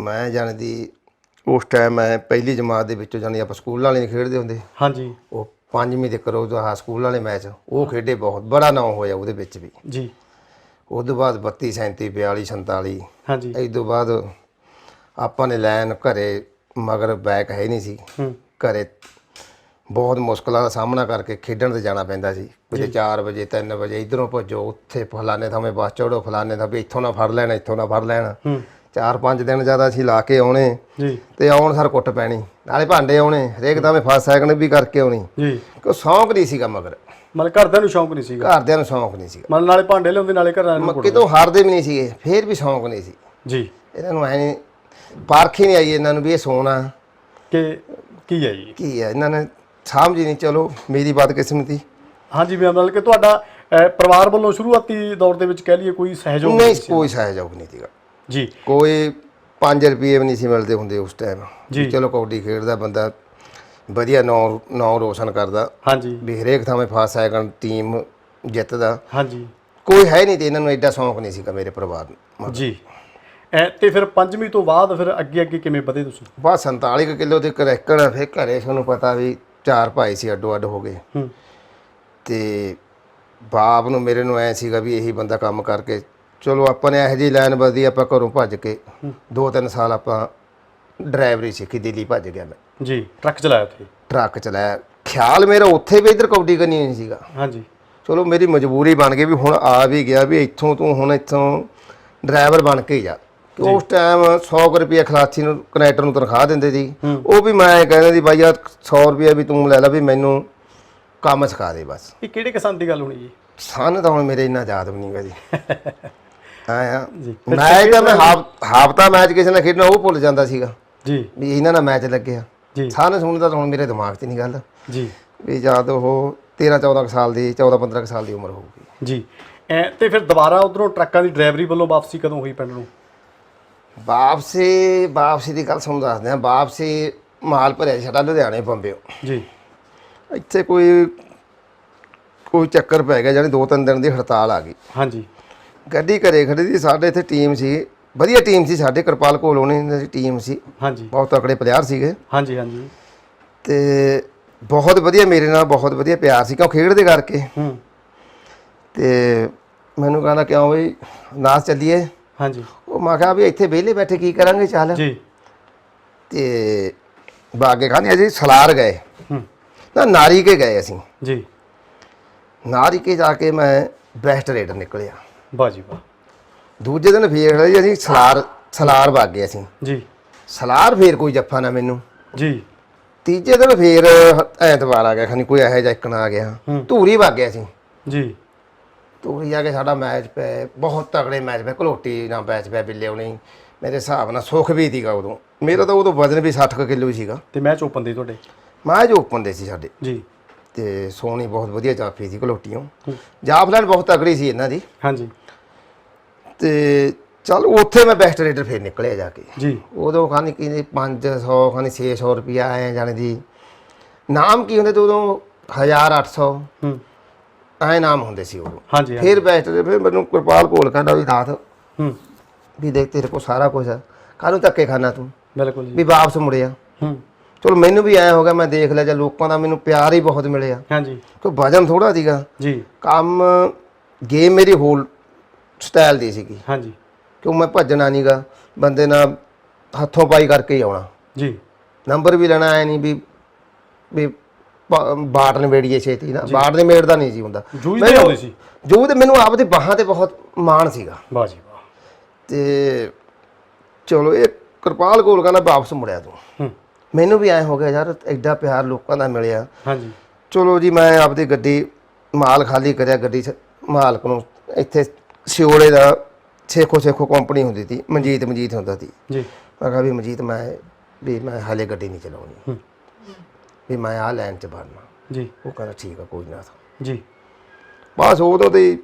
ਮੈਂ ਜਾਣਦੀ ਉਸ ਟਾਈਮ ਮੈਂ ਪਹਿਲੀ ਜਮਾਤ ਦੇ ਵਿੱਚੋਂ ਜਾਣੀ ਆਪਾਂ ਸਕੂਲ ਵਾਲੇ ਨਹੀਂ ਖੇਡਦੇ ਹੁੰਦੇ। ਹਾਂਜੀ। ਉਹ ਪੰਜਵੀਂ ਦੇ ਕਰੋ ਜੋ ਆਹ ਸਕੂਲ ਵਾਲੇ ਮੈਚ ਉਹ ਖੇਡੇ ਬਹੁਤ ਬੜਾ ਨਾਮ ਹੋਇਆ ਉਹਦੇ ਵਿੱਚ ਵੀ। ਜੀ। ਉਸ ਤੋਂ ਬਾਅਦ 32 37 42 47 ਹਾਂਜੀ। ਇਸ ਤੋਂ ਬਾਅਦ ਆਪਾਂ ਨੇ ਲੈਨ ਘਰੇ ਮਗਰ ਬੈਕ ਹੈ ਨਹੀਂ ਸੀ। ਹੂੰ। ਘਰੇ ਬਹੁਤ ਮੁਸ਼ਕਲਾਂ ਦਾ ਸਾਹਮਣਾ ਕਰਕੇ ਖੇਡਣ ਤੇ ਜਾਣਾ ਪੈਂਦਾ ਸੀ। ਕਿਤੇ 4 ਵਜੇ 3 ਵਜੇ ਇਧਰੋਂ ਭੱਜੋ ਉੱਥੇ ਫਲਾਣੇ ਥਾਵੇਂ ਬੱਸ ਚੜੋ ਫਲਾਣੇ ਥਾਂ ਵੀ ਇੱਥੋਂ ਨਾ ਫੜ ਲੈਣਾ ਇੱਥੋਂ ਨਾ ਫੜ ਲੈਣਾ। ਹੂੰ। ਚਾਰ ਪੰਜ ਦਿਨ ਜ਼ਿਆਦਾ ਅਸੀਂ ਲਾ ਕੇ ਆਉਣੇ। ਜੀ। ਤੇ ਆਉਣ ਸਰ ਕੁੱਟ ਪੈਣੀ। ਨਾਲੇ ਭਾਂਡੇ ਆਉਣੇ। ਹਰੇਕ ਥਾਵੇਂ ਫਸਟ ਸੈਕਿੰਡ ਵੀ ਕਰਕੇ ਆਉਣੀ। ਜੀ। ਕੋ ਸ਼ੌਂਕ ਨਹੀਂ ਸੀਗਾ ਮਗਰ। ਮਤਲਬ ਘਰਦਿਆਂ ਨੂੰ ਸ਼ੌਂਕ ਨਹੀਂ ਸੀਗਾ? ਘਰਦਿਆਂ ਨੂੰ ਸ਼ੌਂਕ ਨਹੀਂ ਸੀਗਾ। ਮਤਲਬ ਨਾਲੇ ਭਾਂਡੇ ਲਿਆਉਂਦੇ ਨਾਲੇ ਘਰਾਂ ਨੂੰ ਮੱਕੇ ਤੋਂ ਹਾਰਦੇ ਵੀ ਨਹੀਂ ਸੀਗੇ। ਫੇਰ ਵੀ ਸ਼ੌਂਕ ਨਹੀਂ ਸੀ। ਜੀ। ਇਹਨਾਂ ਨੂੰ ਐ ਨਹੀਂ ਪਾਰਖ ਹੀ ਨਹੀਂ ਆਈ ਇਹਨਾਂ ਨੂੰ ਵੀ ਇਹ ਸੋਨਾ। ਕਿ ਕੀ ਹੈ ਜੀ? ਕੀ ਹੈ? ਇਹਨਾਂ ਨੇ ਸਮਝ ਹੀ ਨਹੀਂ। ਚਲੋ ਮੇਰੀ ਬਾਤ ਕਿਸਮਤੀ ਹਾਂਜੀ ਮੈਂ ਮਤਲਬ ਕਿ ਤੁਹਾਡਾ ਅਹ, ਪਰਿਵਾਰ ਵੱਲੋਂ ਸ਼ੁਰੂਆਤੀ ਦੌਰ ਦੇ ਵਿੱਚ ਕਹਿ ਲਈਏ ਕੋਈ ਸਹਿਯੋਗ ਨਹੀਂ ਕੋਈ ਸਹਿਯੋਗ ਨਹੀਂ ਸੀਗਾ। ਜੀ। ਕੋਈ 5 ਰੁਪਏ ਵੀ ਨਹੀਂ ਸੀ ਮਿਲਦੇ ਹੁੰਦੇ ਉਸ ਟਾਈਮ ਜੀ। ਚਲੋ ਕਬੱਡੀ ਖੇਡਦਾ ਬੰਦਾ ਵਧੀਆ ਨਾਂ ਨਾਂ ਰੋਸ਼ਨ ਕਰਦਾ। ਹਾਂਜੀ। ਵੀ ਹਰੇਕ ਥਾਵੇਂ ਫਾਸਟ ਸੈਕਿੰਡ ਟੀਮ ਜਿੱਤਦਾ। ਹਾਂਜੀ। ਕੋਈ ਹੈ ਨਹੀਂ ਤੇ ਇਹਨਾਂ ਨੂੰ ਐਡਾ ਸ਼ੌਂਕ ਨਹੀਂ ਸੀਗਾ ਮੇਰੇ ਪਰਿਵਾਰ ਨੂੰ। ਜੀ। ਐ ਤੇ ਫਿਰ ਪੰਜਵੀਂ ਤੋਂ ਬਾਅਦ ਫਿਰ ਅੱਗੇ ਅੱਗੇ ਕਿਵੇਂ ਵਧੇ ਤੁਸੀਂ? ਬਸ 47 ਕੁ ਕਿਲੋ ਦੇ ਕਰੈਕੜ ਆ, ਫਿਰ ਘਰੇ ਤੁਹਾਨੂੰ ਪਤਾ ਵੀ ਚਾਰ ਭਾਈ ਸੀ ਅੱਡੋ ਅੱਡ ਹੋ ਗਏ। ਹੂੰ। ਤੇ ਬਾਪ ਨੂੰ ਮੇਰੇ ਨੂੰ ਐ ਸੀਗਾ ਵੀ ਇਹੀ ਬੰਦਾ ਕੰਮ ਕਰਕੇ ਚਲੋ ਆਪਾਂ ਨੇ ਇਹੋ ਜਿਹੀ ਲਾਈਨ ਬਦਲੀ ਆਪਾਂ ਘਰੋਂ ਭੱਜ ਕੇ ਦੋ ਤਿੰਨ ਸਾਲ ਆਪਾਂ ਡਰਾਈਵਰੀ ਸਿੱਖੀ ਦਿੱਲੀ ਭੱਜ ਗਿਆ ਮੈਂ। ਜੀ ਟਰੱਕ ਚਲਾਇਆ ਉੱਥੇ? ਟਰੱਕ ਚਲਾਇਆ। ਖਿਆਲ ਮੇਰਾ ਉੱਥੇ ਵੀ ਇੱਧਰ ਕਬੱਡੀ ਕਰਨੀ ਨਹੀਂ ਸੀਗਾ। ਹਾਂਜੀ। ਚਲੋ ਮੇਰੀ ਮਜਬੂਰੀ ਬਣ ਗਈ ਵੀ ਹੁਣ ਆ ਵੀ ਗਿਆ ਵੀ ਇੱਥੋਂ ਤੂੰ ਹੁਣ ਇੱਥੋਂ ਡਰਾਈਵਰ ਬਣ ਕੇ ਜਾ। ਕਿ ਉਸ ਟਾਈਮ 100 ਰੁਪਏ ਖਲਾਸੀ ਨੂੰ ਕਨੈਕਟਰ ਨੂੰ ਤਨਖਾਹ ਦਿੰਦੇ ਸੀ। ਉਹ ਵੀ ਮੈਂ ਕਹਿੰਦਾ ਸੀ ਬਾਈ ਆ 100 ਰੁਪਏ ਵੀ ਤੂੰ ਲੈ ਲੈ ਵੀ ਮੈਨੂੰ ਕੰਮ ਸਿਖਾ ਦੇ ਬਸ। ਇਹ ਕਿਹੜੇ ਕਿਸਮ ਦੀ ਗੱਲ ਹੋਣੀ ਜੀ? ਸਨ ਤਾਂ ਹੁਣ ਮੇਰੇ ਇੰਨਾ ਯਾਦ ਵੀ ਨਹੀਂਗਾ ਜੀ। ਆਇਆ ਜੀ। ਮੈਂ ਤਾਂ ਮੈਂ ਹਾਫ ਹਾਫਤਾ ਮੈਚ ਕਿਸੇ ਨਾਲ ਖੇਡਣਾ ਉਹ ਭੁੱਲ ਜਾਂਦਾ ਸੀਗਾ। ਜੀ। ਵੀ ਇਹਨਾਂ ਨਾਲ ਮੈਚ ਲੱਗਿਆ। ਜੀ। ਸਨ ਸੁਣਦਾ ਤਾਂ ਹੁਣ ਮੇਰੇ ਦਿਮਾਗ 'ਚ ਨਹੀਂ ਗੱਲ। ਜੀ। ਵੀ ਜਦ ਉਹ 13 14 ਕੁ ਸਾਲ ਦੀ 14 15 ਕੁ ਸਾਲ ਦੀ ਉਮਰ ਹੋਊਗੀ। ਜੀ। ਐ ਤੇ ਫਿਰ ਦੁਬਾਰਾ ਉਧਰੋਂ ਟਰੱਕਾਂ ਦੀ ਡਰਾਈਵਰੀ ਵੱਲੋਂ ਵਾਪਸੀ ਕਦੋਂ ਹੋਈ ਪਿੰਡ ਨੂੰ? ਵਾਪਸੀ ਵਾਪਸੀ ਦੀ ਗੱਲ ਤੁਹਾਨੂੰ ਦੱਸਦੇ ਆ ਵਾਪਸੀ ਮਾਲ ਭਰਿਆ ਸਾਡਾ ਲੁਧਿਆਣੇ ਬੰਬਿਓ ਜੀ। ਇੱਥੇ ਕੋਈ ਕੋਈ ਚੱਕਰ ਪੈ ਗਿਆ ਜਾਨੀ ਦੋ ਤਿੰਨ ਦਿਨ ਦੀ ਹੜਤਾਲ ਆ ਗਈ। ਹਾਂਜੀ। ਗੱਡੀ ਘਰੇ ਖੜੀ ਸੀ ਸਾਡੇ ਇੱਥੇ ਟੀਮ ਸੀ। ਵਧੀਆ ਟੀਮ ਸੀ ਸਾਡੇ ਕਿਰਪਾਲ ਕੋਲ ਉਹਨੇ ਦੀ ਟੀਮ ਸੀ। ਹਾਂਜੀ। ਬਹੁਤ ਤਕੜੇ ਪਲੇਅਰ ਸੀਗੇ। ਹਾਂਜੀ ਹਾਂਜੀ। ਤੇ ਬਹੁਤ ਵਧੀਆ ਮੇਰੇ ਨਾਲ ਬਹੁਤ ਵਧੀਆ ਪਿਆਰ ਸੀ ਕਿਉਂ ਖੇਡਦੇ ਕਰਕੇ। ਹੂੰ। ਤੇ ਮੈਨੂੰ ਕਹਿੰਦਾ ਕਿਉਂ ਬਈ ਨਾਸ ਚੱਲੀਏ। ਹਾਂਜੀ। ਉਹ ਮੈਂ ਕਿਹਾ ਵੀ ਇੱਥੇ ਵਿਹਲੇ ਬੈਠੇ ਕੀ ਕਰਾਂਗੇ ਚੱਲ। ਜੀ। ਤੇ ਬਾਗੇ ਖਾਨੇ ਅਸੀਂ ਸਲਾਰ ਗਏ। ਹੂੰ। ਨਾ ਨਾਰੀ ਕੇ ਗਏ ਅਸੀਂ। ਜੀ। ਨਾਰੀ ਕੇ ਜਾ ਕੇ ਮੈਂ ਬੈਸਟ ਰੇਡਰ ਨਿਕਲਿਆ। ਵਾਹ ਜੀ ਵਾਹ। ਦੂਜੇ ਦਿਨ ਫੇਰ ਜੀ ਅਸੀਂ ਸਲਾਰ ਸਲਾਰ ਵਗ ਗਏ ਅਸੀਂ। ਜੀ। ਸਲਾਰ ਫੇਰ ਕੋਈ ਜੱਫਾ ਨਾ ਮੈਨੂੰ। ਜੀ। ਤੀਜੇ ਦਿਨ ਫੇਰ ਐਤਵਾਰ ਆ ਗਿਆ ਖਾਨੀ ਕੋਈ ਇਹੋ ਜਿਹਾ ਇੱਕਣ ਆ ਗਿਆ। ਧੂਰੀ ਵਗ ਗਿਆ ਅਸੀਂ। ਜੀ। ਧੂਰੀ ਜਾ ਕੇ ਸਾਡਾ ਮੈਚ ਪੈ ਬਹੁਤ ਤਗੜੇ ਮੈਚ ਪੈ ਘਲੋਟੀ ਨਾਲ ਮੈਚ ਪੈ ਬਿੱਲੇ ਉਹਨੇ ਮੇਰੇ ਹਿਸਾਬ ਨਾਲ ਸੁੱਖ ਵੀ ਸੀਗਾ ਉਦੋਂ। ਮੇਰਾ ਤਾਂ ਉਦੋਂ ਵਜ਼ਨ ਵੀ 60 ਕਿਲੋ ਸੀਗਾ। ਤੇ ਮੈਚ ਓਪਨ ਦੇ ਤੁਹਾਡੇ? ਮੈਚ ਓਪਨ ਦੇ ਸੀ ਸਾਡੇ। ਜੀ। ਤੇ ਸੋਹਣੀ ਬਹੁਤ ਵਧੀਆ ਜਾਫੀ ਸੀ ਘਲੋਟੀਆਂ ਜਾਫਲਾਨ ਬਹੁਤ ਤਗੜੀ ਸੀ ਇਹਨਾਂ ਦੀ। ਹਾਂਜੀ। ਤੇ ਚਲ ਉੱਥੇ ਮੈਂ ਬੈਸਟ ਰੇਡਰ ਫੇਰ ਨਿਕਲਿਆ ਜਾ ਕੇ। ਜੀ। ਉਦੋਂ ਖਾਨੀ ਕੀ 500 ਖਾਨੀ 600 ਰੁਪਿਆ ਆਏ ਜਾਣੇ ਦੀ। ਨਾਮ ਕੀ ਹੁੰਦੇ ਤੇ ਉਦੋਂ? 1800 ਹੂੰ। ਐ ਨਾਮ ਹੁੰਦੇ ਸੀ ਉਦੋਂ। ਹਾਂਜੀ। ਫਿਰ ਬੈਸਟ ਫਿਰ ਮੈਨੂੰ ਕਿਰਪਾਲ ਕੋਲ ਕਹਿੰਦਾ ਵੀ ਨਾਥ ਹੂੰ। ਵੀ ਦੇਖ ਤੇਰੇ ਕੋਲ ਸਾਰਾ ਕੁਝ ਹੈ ਕਾਹਨੂੰ ਧੱਕੇ ਖਾਣਾ ਤੂੰ? ਬਿਲਕੁਲ ਜੀ। ਵੀ ਵਾਪਸ ਮੁੜਿਆ। ਹੂੰ। ਚਲੋ ਮੈਨੂੰ ਵੀ ਐ ਹੋ ਗਿਆ ਮੈਂ ਦੇਖ ਲਿਆ ਜੇ ਲੋਕਾਂ ਦਾ ਮੈਨੂੰ ਪਿਆਰ ਹੀ ਬਹੁਤ ਮਿਲਿਆ। ਹਾਂਜੀ। ਕੋਈ ਵਜਨ ਥੋੜਾ ਸੀਗਾ। ਜੀ। ਕੰਮ ਗੇਮ ਮੇਰੀ ਹੋਲ ਸਟਾਈਲ ਦੀ ਸੀਗੀ। ਹਾਂਜੀ। ਕਿਉਂ ਮੈਂ ਭੱਜਣਾ ਨਹੀਂਗਾ ਬੰਦੇ ਨਾਲ ਹੱਥੋਂ ਪਾਈ ਕਰਕੇ ਹੀ ਆਉਣਾ। ਜੀ। ਨੰਬਰ ਵੀ ਲੈਣਾ ਐ ਨਹੀਂ ਵੀ ਵੀ ਬਾਟ ਨਵੇੜੀਏ ਛੇਤੀ ਨਾ। ਬਾਟ ਨਵੇੜਦਾ ਨਹੀਂ ਸੀ ਹੁੰਦਾ। ਆਉਂਦੇ ਸੀ। ਜੂਝ ਤੇ ਮੈਨੂੰ ਆਪਦੇ ਬਾਹਾਂ ਤੇ ਬਹੁਤ ਮਾਣ ਸੀਗਾ। ਵਾਹ ਜੀ ਵਾਹ। ਤੇ ਚਲੋ ਇਹ ਕਿਰਪਾਲ ਕੋਲ ਕਹਿੰਦਾ ਵਾਪਸ ਮੁੜਿਆ ਤੂੰ। ਹੂੰ। ਮੈਨੂੰ ਵੀ ਐ ਹੋ ਗਿਆ ਯਾਰ ਐਡਾ ਪਿਆਰ ਲੋਕਾਂ ਦਾ ਮਿਲਿਆ। ਹਾਂਜੀ। ਚਲੋ ਜੀ ਮੈਂ ਆਪਦੀ ਗੱਡੀ ਮਾਲ ਖਾਲੀ ਕਰਿਆ ਗੱਡੀ 'ਚ ਮਾਲਕ ਨੂੰ। ਇੱਥੇ ਸਿਓਲੇ ਦਾ ਛੇਖੋ ਛੇਖੋ ਕੰਪਨੀ ਹੁੰਦੀ ਸੀ ਮਨਜੀਤ ਮਨਜੀਤ ਹੁੰਦਾ ਸੀ। ਜੀ। ਮੈਂ ਕਿਹਾ ਵੀ ਮਨਜੀਤ ਮੈਂ ਵੀ ਮੈਂ ਹਾਲੇ ਗੱਡੀ ਨਹੀਂ ਚਲਾਉਣੀ। ਵੀ ਮੈਂ ਆਹ ਲਾਈਨ 'ਚ ਵੜਨਾ। ਜੀ। ਉਹ ਕਹਿੰਦਾ ਠੀਕ ਆ ਕੋਈ ਨਾ ਜੀ। ਬਸ ਉਦੋਂ ਤੇ ਹੀ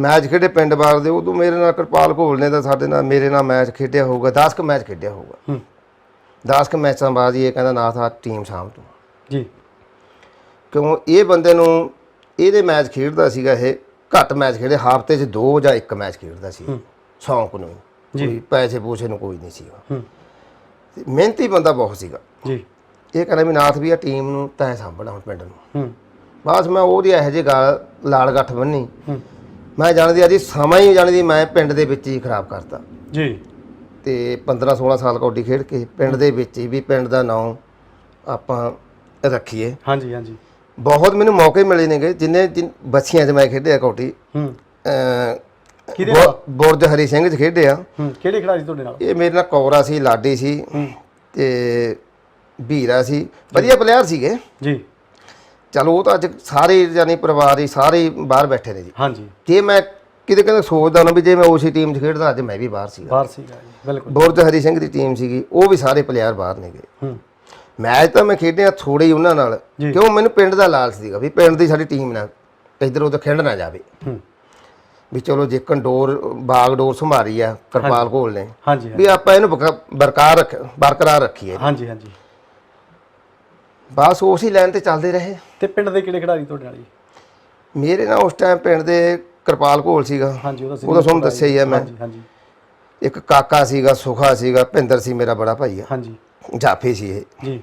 ਮੈਚ ਖੇਡੇ ਪਿੰਡ ਬਾਰ ਦੇ ਉਦੋਂ ਮੇਰੇ ਨਾਲ ਕਿਰਪਾਲ ਘੋਲ ਨੇ ਤਾਂ ਸਾਡੇ ਨਾਲ ਮੇਰੇ ਨਾਲ ਮੈਚ ਖੇਡਿਆ ਹੋਊਗਾ 10 ਕ ਮੈਚ ਖੇਡਿਆ ਹੋਊਗਾ। ਹੂੰ। 10 ਕ ਮੈਚਾਂ ਬਾਅਦ ਹੀ ਇਹ ਕਹਿੰਦਾ ਨਾ ਥਾ ਟੀਮ ਸਾਂਭ ਤੂੰ। ਜੀ। ਕਿਉਂ? ਇਹ ਬੰਦੇ ਨੂੰ ਇਹਦੇ ਮੈਚ ਖੇਡਦਾ ਸੀਗਾ ਇਹ ਘੱਟ ਮੈਚ ਖੇਡੇ ਹਫ਼ਤੇ 'ਚ ਦੋ ਜਾਂ ਇੱਕ ਮੈਚ ਖੇਡਦਾ ਸੀ। ਸ਼ੌਂਕ ਨੂੰ। ਕੋਈ ਪੈਸੇ ਪੂਸੇ ਨੂੰ ਕੋਈ ਨਹੀਂ ਸੀਗਾ। ਮਿਹਨਤੀ ਬੰਦਾ ਬਹੁਤ ਸੀਗਾ। ਜੀ। ਇਹ ਕਹਿੰਦਾ ਵੀ ਨਾਥ ਵੀ ਆ ਟੀਮ ਨੂੰ ਤੈਂ ਸਾਂਭਣਾ ਹੁਣ ਪਿੰਡ ਨੂੰ। ਹੂੰ। ਬਸ ਮੈਂ ਉਹਦੀ ਇਹੋ ਜਿਹੀ ਗਾਲ ਲਾਲ ਗੱਠ ਬੰਨੀ। ਹੂੰ। ਮੈਂ ਜਾਣਦੀ ਆ ਜੀ ਸਮਾਂ ਹੀ ਜਾਣਦੀ ਮੈਂ ਪਿੰਡ ਦੇ ਵਿੱਚ ਹੀ ਖਰਾਬ ਕਰਤਾ। ਜੀ। ਤੇ 15 16 ਸਾਲ ਕੌਡੀ ਖੇਡ ਕੇ ਪਿੰਡ ਦੇ ਵਿੱਚ ਹੀ ਵੀ ਪਿੰਡ ਦਾ ਨਾਂ ਆਪਾਂ ਰੱਖੀਏ। ਹਾਂਜੀ ਹਾਂਜੀ। ਬਹੁਤ ਮੈਨੂੰ ਮੌਕੇ ਮਿਲੇ ਨੇਗੇ ਜਿੰਨੇ ਜਿਨ- ਬੱਚੀਆਂ 'ਚ ਮੈਂ ਖੇਡਿਆ ਕੌਡੀ ਹੂੰ। ਕਿਹਦੇ ਬੁਰਜ ਹਰੀ ਸਿੰਘ 'ਚ ਖੇਡਿਆ। ਹੂੰ ਕਿਹੜੇ ਖਿਡਾਰੀ ਤੁਹਾਡੇ ਨਾਲ? ਇਹ ਮੇਰੇ ਨਾਲ ਕੌਰਾ ਸੀ ਲਾਡੀ ਸੀ ਹੂੰ। ਤੇ ਵੀਰਾ ਸੀ। ਵਧੀਆ ਪਲੇਅਰ ਸੀਗੇ। ਜੀ। ਚਲੋ ਉਹ ਤਾਂ ਅੱਜ ਸਾਰੇ ਜਾਨੀ ਪਰਿਵਾਰ ਹੀ ਸਾਰੇ ਹੀ ਬਾਹਰ ਬੈਠੇ ਨੇ ਜੀ। ਹਾਂਜੀ। ਜੇ ਮੈਂ ਕਿਤੇ ਕਿਤੇ ਸੋਚਦਾ ਨਾ ਵੀ ਜੇ ਮੈਂ ਉਸੇ ਟੀਮ 'ਚ ਖੇਡਦਾ ਅੱਜ ਮੈਂ ਵੀ ਬਾਹਰ ਸੀਗਾ। ਬਾਹਰ ਸੀਗਾ ਜੀ ਬਿਲਕੁਲ। ਬੁਰਜ ਹਰੀ ਸਿੰਘ ਦੀ ਟੀਮ ਸੀਗੀ ਉਹ ਵੀ ਸਾਰੇ ਪਲੇਅਰ ਬਾਹਰ ਨੇਗੇ। ਹੂੰ। ਮੈਚ ਤਾਂ ਮੈਂ ਖੇਡਿਆ ਥੋੜੇ ਹੀ ਉਹਨਾਂ ਨਾਲ ਜੀ। ਕਿਉਂ ਮੈਨੂੰ ਪਿੰਡ ਦਾ ਲਾਲਚ ਸੀਗਾ ਵੀ ਪਿੰਡ ਦੀ ਸਾਡੀ ਟੀਮ ਨਾ ਇੱਧਰ ਉੱਧਰ ਖੇਡ ਨਾ ਜਾਵੇ। ਹੂੰ। ਵੀ ਚਲੋ ਜੇ ਕੰਡੋਰ ਬਾਗਡੋਰ ਸੰਭਾਰੀ ਆ ਕਿਰਪਾਲ ਘੋਲ ਨੇ ਹਾਂਜੀ ਵੀ ਆਪਾਂ ਇਹਨੂੰ ਬਕਾ- ਬਰਕਰਾਰ ਰੱਖ ਬਰਕਰਾਰ ਰੱਖੀਏ। ਹਾਂਜੀ ਹਾਂਜੀ। ਬਸ ਉਸੇ ਲਾਈਨ ਤੇ ਚੱਲਦੇ ਰਹੇ। ਤੇ ਪਿੰਡ ਦੇ ਕਿਹੜੇ ਖਿਡਾਰੀ ਤੁਹਾਡੇ ਨਾਲ ਜੀ? ਮੇਰੇ ਨਾਲ ਉਸ ਟਾਈਮ ਪਿੰਡ ਦੇ ਕਿਰਪਾਲ ਘੋਲ ਸੀਗਾ। ਹਾਂਜੀ ਉਹਦਾ ਉਹਦਾ ਤੁਹਾਨੂੰ ਦੱਸਿਆ ਹੀ ਆ ਮੈਂ। ਹਾਂਜੀ ਹਾਂਜੀ। ਇੱਕ ਕਾਕਾ ਸੀਗਾ ਸੁਖਾ ਸੀਗਾ ਭਿੰਦਰ ਸੀ ਮੇਰਾ ਬੜਾ ਭਾਈ ਆ। ਹਾਂਜੀ। ਜਾਫੀ ਸੀ ਇਹ। ਜੀ।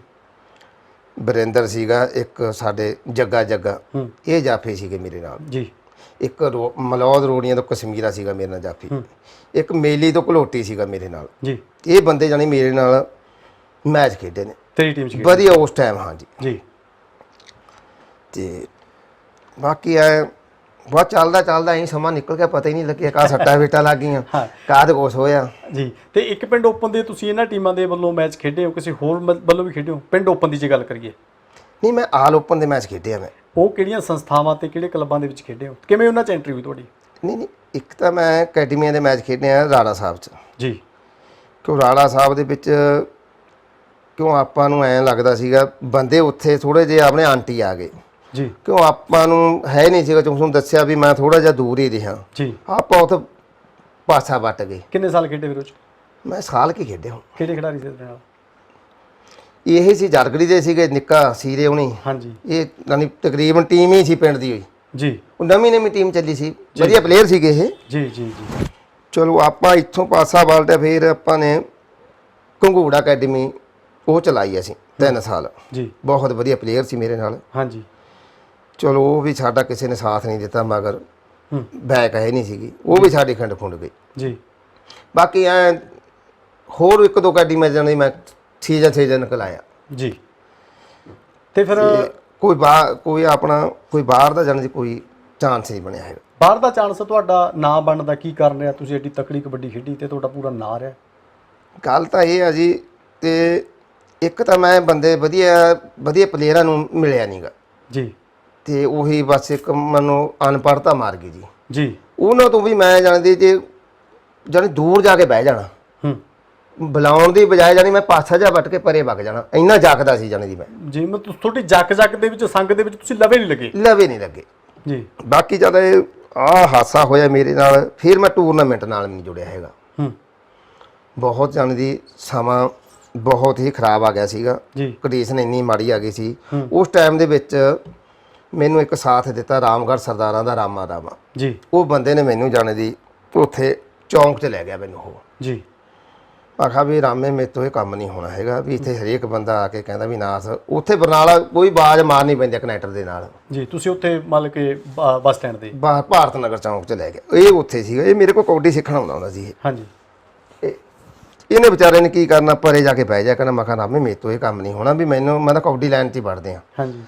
ਬਰਿੰਦਰ ਸੀਗਾ ਇੱਕ ਸਾਡੇ ਜੱਗਾ ਜੱਗਾ। ਹੂੰ। ਇਹ ਜਾਫੀ ਸੀਗੇ ਮੇਰੇ ਨਾਲ। ਜੀ। ਇੱਕ ਰੋ- ਮਲੌਦ ਰੋੜੀਆਂ ਤੋਂ ਕਸ਼ਮੀਰਾ ਸੀਗਾ ਮੇਰੇ ਨਾਲ ਜਾਫੀ। ਇੱਕ ਮੇਲੀ ਤੋਂ ਘਲੋਟੀ ਸੀਗਾ ਮੇਰੇ ਨਾਲ। ਜੀ। ਇਹ ਬੰਦੇ ਜਾਨੀ ਮੇਰੇ ਨਾਲ ਮੈਚ ਖੇਡੇ ਨੇ। ਤੇਰੀ ਟੀਮ ਚ ਵਧੀਆ ਉਸ ਟਾਈਮ ਹਾਂਜੀ। ਜੀ। ਤੇ ਬਾਕੀ ਐ ਬਹੁਤ ਚੱਲਦਾ ਚੱਲਦਾ ਐਂ ਸਮਾਂ ਨਿਕਲ ਗਿਆ ਪਤਾ ਹੀ ਨਹੀਂ ਲੱਗਿਆ ਕਾ ਸੱਟਾਂ ਵੇਟਾਂ ਲੱਗ ਗਈਆਂ। ਕਾਦ ਕੁਛ ਹੋਇਆ। ਜੀ ਤੇ ਇੱਕ ਪਿੰਡ ਓਪਨ ਦੇ ਤੁਸੀਂ ਇਹਨਾਂ ਟੀਮਾਂ ਦੇ ਵੱਲੋਂ ਮੈਚ ਖੇਡੇ ਹੋ ਕਿਸੇ ਹੋਰ ਵੱਲੋਂ ਵੀ ਖੇਡੇ ਹੋ? ਪਿੰਡ ਓਪਨ ਦੀ ਜੇ ਗੱਲ ਕਰੀਏ। ਨਹੀਂ ਮੈਂ ਆਲ ਓਪਨ ਦੇ ਮੈਚ ਖੇਡਿਆ ਮੈਂ। ਉਹ ਕਿਹੜੀਆਂ ਸੰਸਥਾਵਾਂ ਤੇ ਕਿਹੜੇ ਕਲੱਬਾਂ ਦੇ ਵਿੱਚ ਖੇਡੇ ਹੋ? ਕਿਵੇਂ ਉਹਨਾਂ ਚ ਐਂਟਰੀ ਹੋਈ ਤੁਹਾਡੀ? ਨਹੀਂ ਨਹੀਂ ਇੱਕ ਤਾਂ ਮੈਂ ਅਕੈਡਮੀਆਂ ਦੇ ਮੈਚ ਖੇਡੇ ਆ ਰਾੜਾ ਸਾਹਿਬ 'ਚ। ਜੀ। ਕਿਉਂ ਰਾੜਾ ਸਾਹਿਬ ਦੇ ਵਿੱਚ ਕਿਉਂ ਆਪਾਂ ਨੂੰ ਐਂ ਲੱਗਦਾ ਸੀਗਾ ਬੰਦੇ ਉੱਥੇ ਥੋੜੇ ਜਿਹੇ ਆਪਣੇ ਆਂਟੀ ਆ ਗਏ। ਜੀ। ਕਿਉਂ ਆਪਾਂ ਨੂੰ ਹੈ ਨਹੀਂ ਸੀਗਾ ਤੁਹਾਨੂੰ ਦੱਸਿਆ ਵੀ ਮੈਂ ਥੋੜਾ ਜਿਹਾ ਦੂਰ ਹੀ ਰਿਹਾ। ਜੀ। ਆਪਾਂ ਉੱਥੇ ਪਾਸਾ ਵੱਟ ਗਏ। ਕਿੰਨੇ ਸਾਲ ਖੇਡੇ ਫਿਰ ਉਹ 'ਚ? ਮੈਂ ਸਾਲ ਕੀ ਖੇਡਿਆ ਹੁਣ। ਕਿਹੜੇ ਖਿਡਾਰੀ ਸੀ ਨਾਲ? ਇਹ ਸੀ ਜਰਗੜੀ ਦੇ ਸੀਗੇ ਨਿੱਕਾ ਸੀਰੇ ਹੁਣੀ। ਹਾਂਜੀ। ਇਹ ਯਾਨੀ ਤਕਰੀਬਨ ਟੀਮ ਹੀ ਸੀ ਪਿੰਡ ਦੀ ਹੋਈ। ਜੀ। ਉਹ ਨਵੀਂ ਨਵੀਂ ਟੀਮ ਚੱਲੀ ਸੀ। ਵਧੀਆ ਪਲੇਅਰ ਸੀਗੇ ਇਹ। ਜੀ ਜੀ ਜੀ। ਚਲੋ ਆਪਾਂ ਇੱਥੋਂ ਪਾਸਾ ਬਾਲਟਿਆ ਫਿਰ ਆਪਾਂ ਨੇ ਘੰਗੂੜਾ ਅਕੈਡਮੀ ਉਹ ਚਲਾਈ ਅਸੀਂ ਤਿੰਨ ਸਾਲ। ਜੀ। ਬਹੁਤ ਵਧੀਆ ਪਲੇਅਰ ਸੀ ਮੇਰੇ ਨਾਲ। ਹਾਂਜੀ। ਚਲੋ ਉਹ ਵੀ ਸਾਡਾ ਕਿਸੇ ਨੇ ਸਾਥ ਨਹੀਂ ਦਿੱਤਾ ਮਗਰ ਹੂੰ। ਬੈਕ ਹੈ ਨਹੀਂ ਸੀਗੀ। ਉਹ ਵੀ ਸਾਡੀ ਖੰਡ ਖੁੰਡ ਗਈ। ਜੀ। ਬਾਕੀ ਐ ਹੋਰ ਇੱਕ ਦੋ ਅਕੈਡਮੀ ਮੈਂ ਜਾਣੀ ਮੈਂ ਛੇ ਛੇ ਜਨ ਨਿਕਲ ਆਇਆ। ਜੀ। ਤੇ ਫਿਰ ਕੋਈ ਬਾ ਕੋਈ ਆਪਣਾ ਕੋਈ ਬਾਹਰ ਦਾ ਜਾਣ ਦੀ ਕੋਈ ਚਾਂਸ ਨਹੀਂ ਬਣਿਆ ਹੈਗਾ। ਬਾਹਰ ਦਾ ਚਾਂਸ ਤੁਹਾਡਾ ਨਾਂ ਬਣਨ ਦਾ ਕੀ ਕਾਰਨ ਰਿਹਾ? ਤੁਸੀਂ ਐਡੀ ਤਕੜੀ ਕਬੱਡੀ ਖੇਡੀ ਤੇ ਤੁਹਾਡਾ ਪੂਰਾ ਨਾਂ ਰਿਹਾ। ਗੱਲ ਤਾਂ ਇਹ ਆ ਜੀ ਤੇ ਇੱਕ ਤਾਂ ਮੈਂ ਬੰਦੇ ਵਧੀਆ ਵਧੀਆ ਪਲੇਅਰਾਂ ਨੂੰ ਮਿਲਿਆ ਨਹੀਂਗਾ ਜੀ। ਤੇ ਉਹੀ ਬਸ ਇੱਕ ਮੈਨੂੰ ਅਨਪੜ੍ਹਤਾ ਮਾਰ ਗਈ ਜੀ। ਜੀ। ਉਹਨਾਂ ਤੋਂ ਵੀ ਮੈਂ ਜਾਣਦੀ ਜੇ ਜਾਣੀ ਦੂਰ ਜਾ ਕੇ ਬਹਿ ਜਾਣਾ। ਹੂੰ। ਬੁਲਾਉਣ ਦੀ ਬਜਾਏ ਜਾਣੀ ਮੈਂ ਪਾਸਾ ਜਾ ਵੱਟ ਕੇ ਪਰੇ ਵਗ ਜਾਣਾ। ਇੰਨਾ ਜਾਗਦਾ ਸੀ ਜਾਣੀ ਦੀ ਮੈਂ। ਜੀ ਮੈਂ ਤੁ- ਤੁਹਾਡੀ ਜੱਕ ਜੱਕ ਦੇ ਵਿੱਚ ਸੰਗ ਦੇ ਵਿੱਚ ਤੁਸੀਂ ਲਵੇ ਨਹੀਂ ਲੱਗੇ? ਲਵੇ ਨਹੀਂ ਲੱਗੇ। ਜੀ। ਬਾਕੀ ਜਦ ਇਹ ਆ ਹਾਸਾ ਹੋਇਆ ਮੇਰੇ ਨਾਲ ਫਿਰ ਮੈਂ ਟੂਰਨਾਮੈਂਟ ਨਾਲ ਨਹੀਂ ਜੁੜਿਆ ਹੈਗਾ। ਹੂੰ। ਬਹੁਤ ਜਾਣੀ ਦੀ ਸਮਾਂ ਬਹੁਤ ਹੀ ਖਰਾਬ ਆ ਗਿਆ ਸੀਗਾ। ਜੀ। ਕੰਡੀਸ਼ਨ ਇੰਨੀ ਮਾੜੀ ਆ ਗਈ ਸੀ। ਉਸ ਟਾਈਮ ਦੇ ਵਿੱਚ ਮੈਨੂੰ ਇੱਕ ਸਾਥ ਦਿੱਤਾ ਰਾਮਗੜ੍ਹ ਸਰਦਾਰਾਂ ਦਾ ਰਾਮਾ ਰਾਮਾ ਜੀ। ਉਹ ਬੰਦੇ ਨੇ ਮੈਨੂੰ ਜਾਣੇ ਦੀ ਉੱਥੇ ਚੌਂਕ 'ਚ ਲੈ ਗਿਆ ਮੈਨੂੰ ਉਹ। ਜੀ। ਆਖਾ ਵੀ ਰਾਮੇ ਮੇਰੇ ਤੋਂ ਇਹ ਕੰਮ ਨਹੀਂ ਹੋਣਾ ਹੈਗਾ ਵੀ ਇੱਥੇ ਹਰੇਕ ਬੰਦਾ ਆ ਕੇ ਕਹਿੰਦਾ ਵੀ ਨਾਸ। ਉੱਥੇ ਬਰਨਾਲਾ ਕੋਈ ਬਾਜ਼ ਮਾਰਨੀ ਪੈਂਦੀ ਕਨੈਕਟਰ ਦੇ ਨਾਲ। ਜੀ ਤੁਸੀਂ ਉੱਥੇ ਮੰਨ ਕੇ ਬ- ਬੱਸ ਸਟੈਂਡ ਤੇ ਭਾਰਤ ਨਗਰ ਚੌਂਕ 'ਚ ਲੈ ਗਿਆ। ਇਹ ਉੱਥੇ ਸੀਗਾ। ਇਹ ਮੇਰੇ ਕੋਲ ਕੌਡੀ ਸਿੱਖਣ ਆਉਂਦਾ ਹੁੰਦਾ ਸੀ ਇਹ। ਹਾਂਜੀ। ਇਹ ਇਹਨੇ ਵਿਚਾਰੇ ਨੇ ਕੀ ਕਰਨਾ? ਪਰੇ ਜਾ ਕੇ ਬਹਿ ਜਾ ਕਹਿੰਦਾ ਮੈਂ ਕਿਹਾ ਰਾਮੇ ਮੇਰੇ ਤੋਂ ਇਹ ਕੰਮ ਨਹੀਂ ਹੋਣਾ ਵੀ ਮੈਨੂੰ ਮੈਂ ਤਾਂ ਕੌਡੀ ਲਾਈਨ 'ਚ ਹੀ ਵੜਦੇ ਆ ਹਾਂਜੀ।